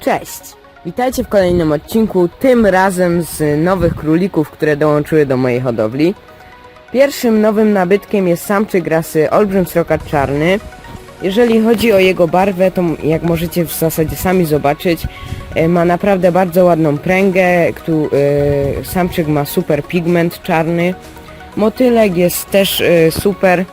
Cześć! Witajcie w kolejnym odcinku, tym razem z nowych królików, które dołączyły do mojej hodowli. Pierwszym nowym nabytkiem jest samczyk rasy Olbrzym Srokat Czarny. Jeżeli chodzi o jego barwę, to jak możecie w zasadzie sami zobaczyć, e, ma naprawdę bardzo ładną pręgę, któ, e, samczyk ma super pigment czarny. Motylek jest też e, super,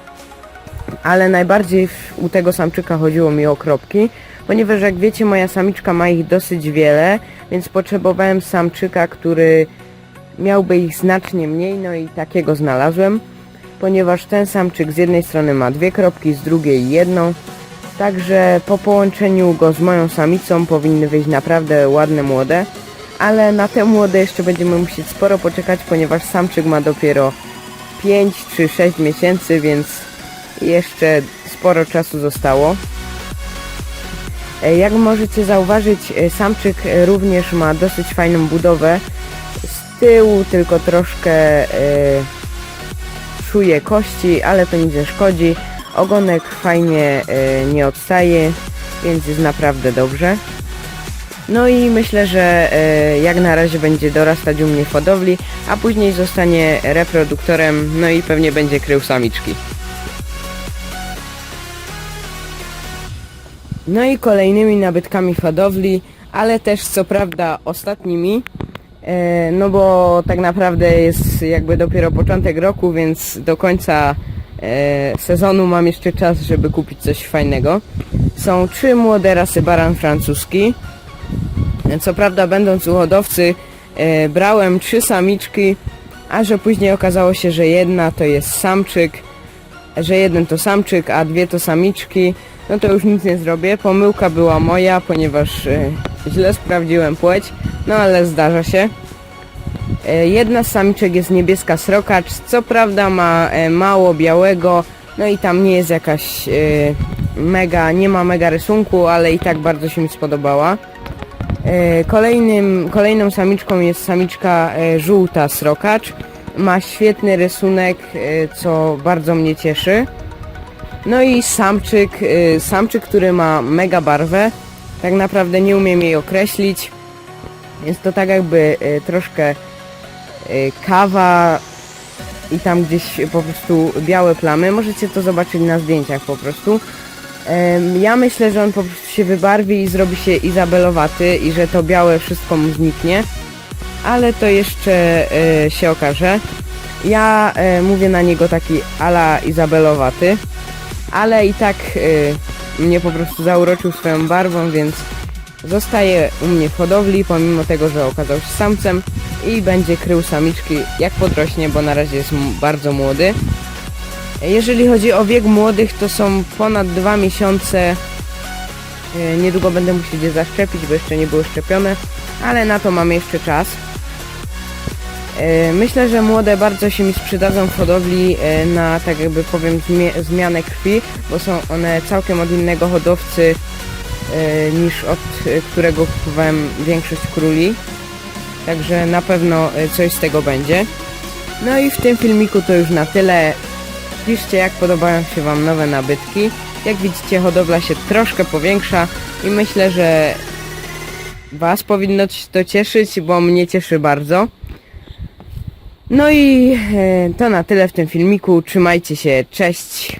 ale najbardziej w, u tego samczyka chodziło mi o kropki, ponieważ jak wiecie moja samiczka ma ich dosyć wiele, więc potrzebowałem samczyka, który miałby ich znacznie mniej, no i takiego znalazłem, ponieważ ten samczyk z jednej strony ma dwie kropki, z drugiej jedną, także po połączeniu go z moją samicą powinny wyjść naprawdę ładne młode, ale na te młode jeszcze będziemy musieć sporo poczekać, ponieważ samczyk ma dopiero 5 czy 6 miesięcy, więc jeszcze sporo czasu zostało. E, Jak możecie zauważyć, e, samczyk e, również ma dosyć fajną budowę. Z tyłu tylko troszkę czuje kości, ale to nic nie szkodzi. Ogonek fajnie nie odstaje, więc jest naprawdę dobrze. No i myślę, że jak na razie będzie dorastać u mnie w hodowli, a później zostanie reproduktorem, no i pewnie będzie krył samiczki. No i kolejnymi nabytkami hodowli, ale też co prawda ostatnimi, e, no bo tak naprawdę jest jakby dopiero początek roku, więc do końca e, sezonu mam jeszcze czas, żeby kupić coś fajnego. Są trzy młode rasy baran francuski. Co prawda będąc u hodowcy e, brałem trzy samiczki, a że później okazało się, że jedna to jest samczyk, że jeden to samczyk, a dwie to samiczki, no to już nic nie zrobię. Pomyłka była moja, ponieważ e, źle sprawdziłem płeć, no ale zdarza się. E, jedna z samiczek jest niebieska srokacz, co prawda ma e, mało białego, no i tam nie jest jakaś e, mega, nie ma mega rysunku, ale i tak bardzo się mi spodobała. Kolejnym, kolejną samiczką jest samiczka żółta srokacz. Ma świetny rysunek, e, co bardzo mnie cieszy. No i samczyk, e, samczyk, który ma mega barwę. Tak naprawdę nie umiem jej określić. Jest to tak jakby e, troszkę kawa i tam gdzieś po prostu białe plamy. Możecie to zobaczyć na zdjęciach po prostu. Ja myślę, że on po prostu się wybarwi i zrobi się izabelowaty i że to białe wszystko mu zniknie, ale to jeszcze e, się okaże. Ja e, mówię na niego taki ala izabelowaty, ale i tak e, mnie po prostu zauroczył swoją barwą, więc zostaje u mnie w hodowli, pomimo tego, że okazał się samcem i będzie krył samiczki jak podrośnie, bo na razie jest bardzo młody. Jeżeli chodzi o wiek młodych, to są ponad dwa miesiące. E, Niedługo będę musiał je zaszczepić, bo jeszcze nie były szczepione, ale na to mamy jeszcze czas. E, Myślę, że młode bardzo się mi przydadzą w hodowli e, na, tak jakby powiem, zmianę krwi, bo są one całkiem od innego hodowcy e, niż od którego kupowałem większość króli. Także na pewno coś z tego będzie. No i w tym filmiku to już na tyle. Piszcie jak podobają się Wam nowe nabytki. Jak widzicie hodowla się troszkę powiększa i myślę, że Was powinno to cieszyć, bo mnie cieszy bardzo. No i e, to na tyle w tym filmiku. Trzymajcie się, cześć!